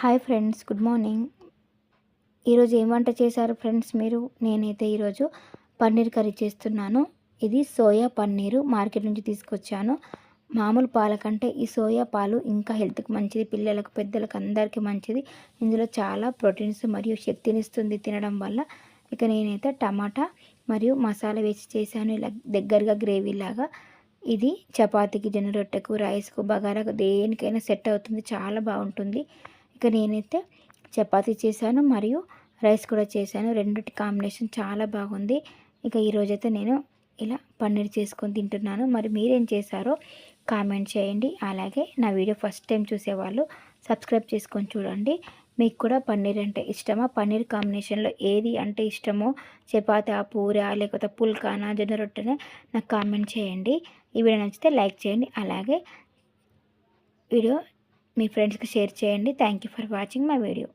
Hi friends good morning. ఈరోజు ఏం వంట చేశారు ఫ్రెండ్స్ మీరు? నేనైతే ఈరోజు పన్నీర్ కర్రీ చేస్తున్నాను. ఇది సోయా పన్నీరు మార్కెట్ నుంచి తీసుకొచ్చాను. మామూలు పాల కంటే ఈ సోయా పాలు ఇంకా హెల్త్కి మంచిది పిల్లలకు పెద్దలకు అందరికీ మంచిది. ఇందులో చాలా ప్రోటీన్స్ మరియు శక్తినిస్తుంది తినడం వల్ల. ఇక నేనైతే టమాటా మరియు మసాలా వేసి చేశాను. ఇలా దగ్గరగా గ్రేవీ లాగా. ఇది చపాతీకి జొన్న రొట్టెకు రైస్కు బగారాకు దేనికైనా సెట్ అవుతుంది. చాలా బాగుంటుంది. ఇక నేనైతే చపాతీ చేశాను మరియు రైస్ కూడా చేశాను. రెండిటి కాంబినేషన్ చాలా బాగుంది. ఇక ఈరోజైతే నేను ఇలా పన్నీర్ చేసుకొని తింటున్నాను. మరి మీరేం చేశారో కామెంట్ చేయండి. అలాగే నా వీడియో ఫస్ట్ టైం చూసేవాళ్ళు సబ్స్క్రైబ్ చేసుకొని చూడండి. మీకు కూడా పన్నీర్ అంటే ఇష్టమా? పన్నీర్ కాంబినేషన్లో ఏది అంటే ఇష్టమో? చపాతి పూర లేకపోతే పుల్కానా జొన్న రొట్టెనే నాకు కామెంట్ చేయండి. ఈ వీడియో నచ్చితే లైక్ చేయండి. అలాగే వీడియో మీ ఫ్రెండ్స్కి షేర్ చేయండి. Thank you for watching my video